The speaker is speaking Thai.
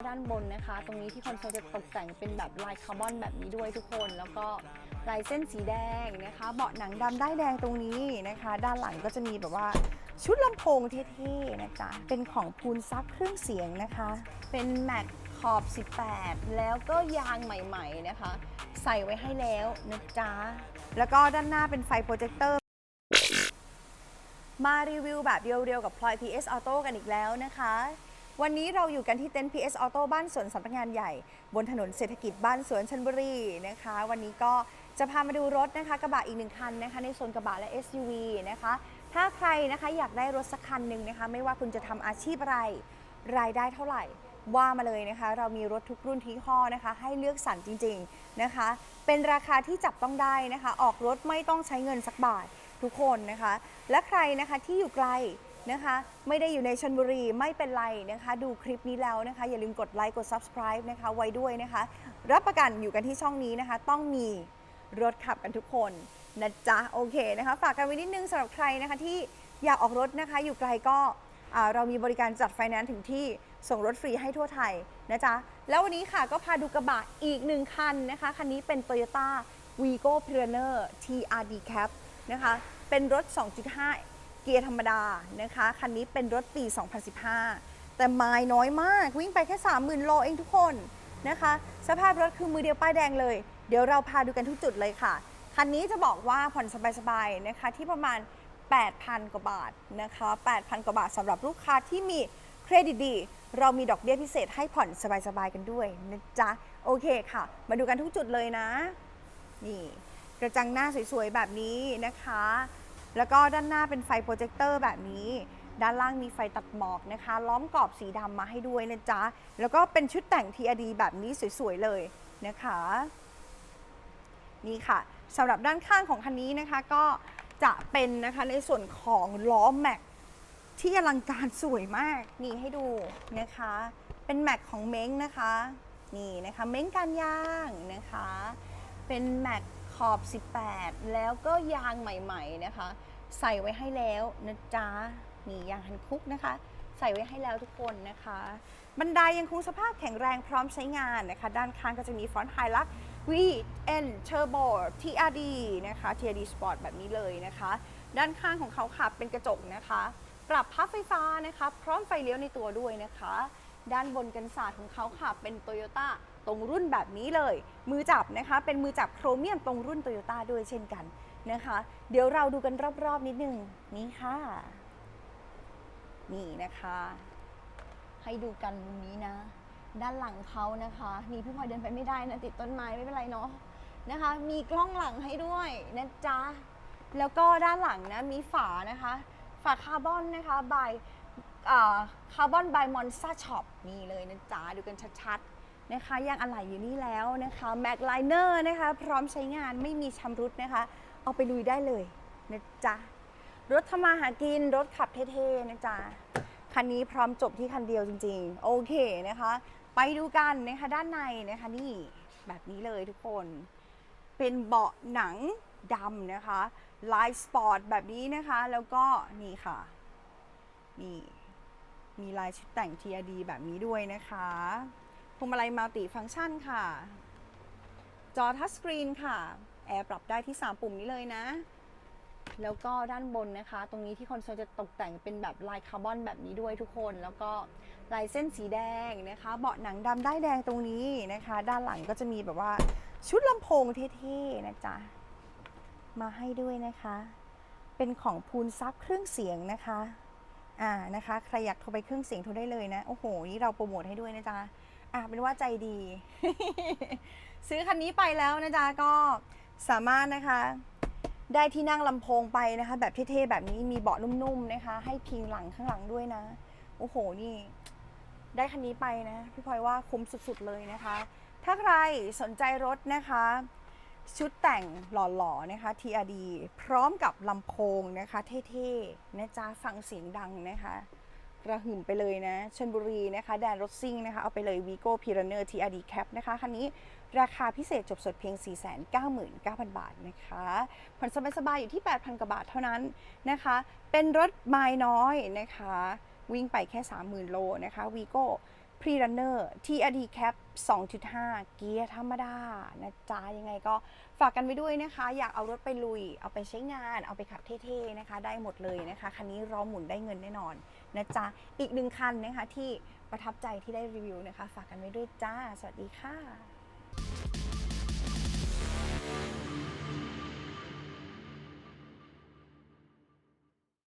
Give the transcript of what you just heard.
ด้านบนนะคะ ตรงนี้ที่คอนโซลจะตกแต่งเป็นแบบลายคาร์บอนแบบนี้ด้วยทุกคน แล้วก็ลายเส้นสีแดงนะคะ เบาะหนังดำได้แดงตรงนี้นะคะ ด้านหลังก็จะมีแบบว่าชุดลำโพงเท่ๆนะจ๊ะเป็นของพูนซับเครื่องเสียงนะคะ เป็นแม็กขอบ 18 แล้วก็ยางใหม่ๆนะคะ ใส่ไว้ให้แล้วนะจ๊ะแล้วก็ด้านหน้าเป็นไฟโปรเจคเตอร์มารีวิวแบบเรียวๆกับพลอย PS Auto กันอีกแล้วนะคะ วันนี้เราอยู่กันที่เต็นท์ PS Auto บ้านสวนสำนักงานใหญ่ บนถนนเศรษฐกิจบ้านสวนชนบุรีนะคะ วันนี้ก็จะพามาดูรถนะคะกระบะอีกหนึ่งคันนะคะ ในโซนกระบะและ SUV นะคะ ถ้าใครนะคะอยากได้รถสักคันหนึ่งนะคะ ไม่ว่าคุณจะทำอาชีพอะไรรายได้เท่าไหร่ว่ามาเลยนะคะ เรามีรถทุกรุ่นทุกห้อนะคะ ให้เลือกสรรจริง ๆนะคะ เป็นราคาที่จับต้องได้นะคะ ออกรถไม่ต้องใช้เงินสักบาททุกคนนะคะ และใครนะคะที่อยู่ไกล นะคะ ไม่ได้อยู่ในชนบุรีไม่เป็นไรนะคะ ดูคลิปนี้แล้วนะคะ อย่าลืมกดไลค์กด subscribe นะคะไว้ด้วยนะคะ รับประกันอยู่กันที่ช่องนี้นะคะ ต้องมีรถขับกันทุกคนนะจ๊ะโอเคนะคะ ฝากกันไว้นิดนึงสำหรับใครนะคะที่อยากออกรถนะคะ อยู่ไกลก็เรามีบริการจัดไฟแนนซ์ถึงที่ส่งรถฟรีให้ทั่วไทยนะจ๊ะ แล้ววันนี้ค่ะก็พาดูกระบะอีกหนึ่งคันนะคะ คันนี้เป็น Toyota Vigo Pioneer TRD Cap นะคะ เป็นรถ 2.5 กียร์ธรรมดานะคะ คันนี้เป็นรถปี 2015 แต่ไมล์น้อยมาก วิ่งไปแค่ 30,000 โลเองทุกคนนะคะ สภาพรถคือมือเดียวป้ายแดงเลย เดี๋ยวเราพาดูกันทุกจุดเลยค่ะ คันนี้จะบอกว่าผ่อนสบายๆนะคะ ที่ประมาณ 8,000 กว่าบาทนะคะ 8,000 กว่าบาทสำหรับลูกค้าที่มีเครดิตดี เรามีดอกเบี้ยพิเศษให้ผ่อนสบายๆกันด้วยนะจ๊ะ โอเคค่ะ มาดูกันทุกจุดเลยนะ นี่ กระจังหน้าสวยๆแบบนี้นะคะ แล้วก็ด้านหน้าเป็นไฟโปรเจคเตอร์แบบนี้ ด้านล่างมีไฟตัดหมอกนะคะ ล้อมกรอบสีดำมาให้ด้วยนะจ๊ะ แล้วก็เป็นชุดแต่ง TRD แบบนี้สวยๆเลยนะคะ นี่ค่ะสำหรับด้านข้างของคันนี้นะคะ ก็จะเป็นนะคะในส่วนของล้อแม็กที่อลังการสวยมากนี่ให้ดูนะคะ เป็นแม็กของเม้งนะคะ นี่นะคะเม้งการยางนะคะ เป็นแม็กขอบ 18 แล้วก็ยางใหม่ ๆ นะคะ ใส่ไว้ให้แล้วนะจ๊ะนี่ยางฮันคุกนะคะ ใส่ไว้ให้แล้วทุกคนนะคะ บันไดยังคงสภาพแข็งแรงพร้อมใช้งานนะคะ ด้านข้างก็จะมีฟอนต์ไฮลัก VN Turbo TRD นะคะ TRD Sport แบบนี้เลยนะคะ ด้านข้างของเขาค่ะเป็นกระจกนะคะ ปรับพับไฟฟ้านะคะ พร้อมไฟเลี้ยวในตัวด้วยนะคะ ด้านบนกันศาสตร์ของเขาค่ะเป็น Toyota ตรงรุ่นแบบนี้เลย มือจับนะคะ เป็นมือจับโครเมียมตรงรุ่น Toyota ด้วยเช่นกัน นะคะ เดี๋ยวเราดูกันรอบๆนิดนึงนี่ค่ะ นี่นะคะ ให้ดูกันมุมนี้นะ ด้านหลังเขานะคะนี่พี่พลอยเดินไปไม่ได้นะติดต้นไม้ไม่เป็นไรเนาะนะคะ มีกล้องหลังให้ด้วยนะจ๊ะแล้วก็ด้านหลังนะมีฝานะคะ ฝาคาร์บอนนะคะบายคาร์บอนบายมอนซาช็อปนี่เลยนะจ๊ะดูกันชัดๆนะคะยางอะไหล่อยู่นี่แล้วนะคะแม็กไลเนอร์นะคะ พร้อมใช้งานไม่มีชำรุดนะคะ เอาไปลุยได้เลยนะจ๊ะ รถทำมาหากิน รถขับเท่ๆนะจ๊ะ คันนี้พร้อมจบที่คันเดียวจริงๆ โอเคนะคะ ไปดูกันนะคะด้านในนะคะนี่แบบนี้เลยทุกคน เป็นเบาะหนังดำนะคะลายสปอร์ตแบบนี้นะคะ แล้วก็นี่ค่ะนี่มีลายชุดแต่ง TRD แบบนี้ด้วยนะคะพวงมาลัยมัลติฟังก์ชันค่ะ จอทัชสกรีนค่ะ แอร์ปรับได้ที่ 3 ปุ่มนี้เลยนะ แล้วก็ด้านบนนะคะ ตรงนี้ที่คอนโซลจะตกแต่งเป็นแบบลายคาร์บอนแบบนี้ด้วยทุกคน แล้วก็ลายเส้นสีแดงนะคะ เบาะหนังดำได้แดงตรงนี้นะคะ ด้านหลังก็จะมีแบบว่าชุดลำโพงเท่ๆนะจ๊ะ มาให้ด้วยนะคะ เป็นของพูนซับเครื่องเสียงนะคะ อ่านะคะ ใครอยากโทรไปเครื่องเสียงโทรได้เลยนะ โอ้โห นี่เราโปรโมทให้ด้วยนะจ๊ะ อะเป็นว่าใจดี ซื้อคันนี้ไปแล้วนะจ๊ะ ก็ สามารถนะคะได้ที่นั่งลำโพงไปนะคะ แบบเท่ๆแบบนี้มีเบาะนุ่มๆนะคะ ให้พิงหลังข้างหลังด้วยนะโอ้โหนี่ ได้คันนี้ไปนะพี่พลอยว่าคุ้มสุดๆเลยนะคะ ถ้าใครสนใจรถนะคะ ชุดแต่งหล่อๆนะคะ TRD พร้อมกับลำโพงนะคะ เท่ๆนะจ๊ะฟังเสียงดังนะคะ ระหึ่มไปเลยนะชนบุรีนะคะแดนรถซิ่งนะคะเอาไปเลย Vigo p i r a n e r TRD Cap นะคะคันนี้ราคาพิเศษจบสดเพียง 499,000 บาทนะคะผ่อนสบายๆอยู่ที่ 8,000 กว่าบาทเท่านั้นนะคะ เป็นรถไม้น้อยนะคะ วิ่งไปแค่ 30,000 โลนะคะวีโก้ พรีรันเนอร์ที่อดีแคป2.5 เกียร์ธรรมดา นะจ๊ะ ยังไงก็ฝากกันไว้ด้วยนะคะ อยากเอารถไปลุย เอาไปใช้งาน เอาไปขับเท่ๆนะคะ ได้หมดเลยนะคะ คันนี้รอหมุนได้เงินแน่นอน นะจ๊ะ อีกหนึ่งคันนะคะที่ประทับใจที่ได้รีวิวนะคะ ฝากกันไว้ด้วยจ้า สวัสดีค่ะ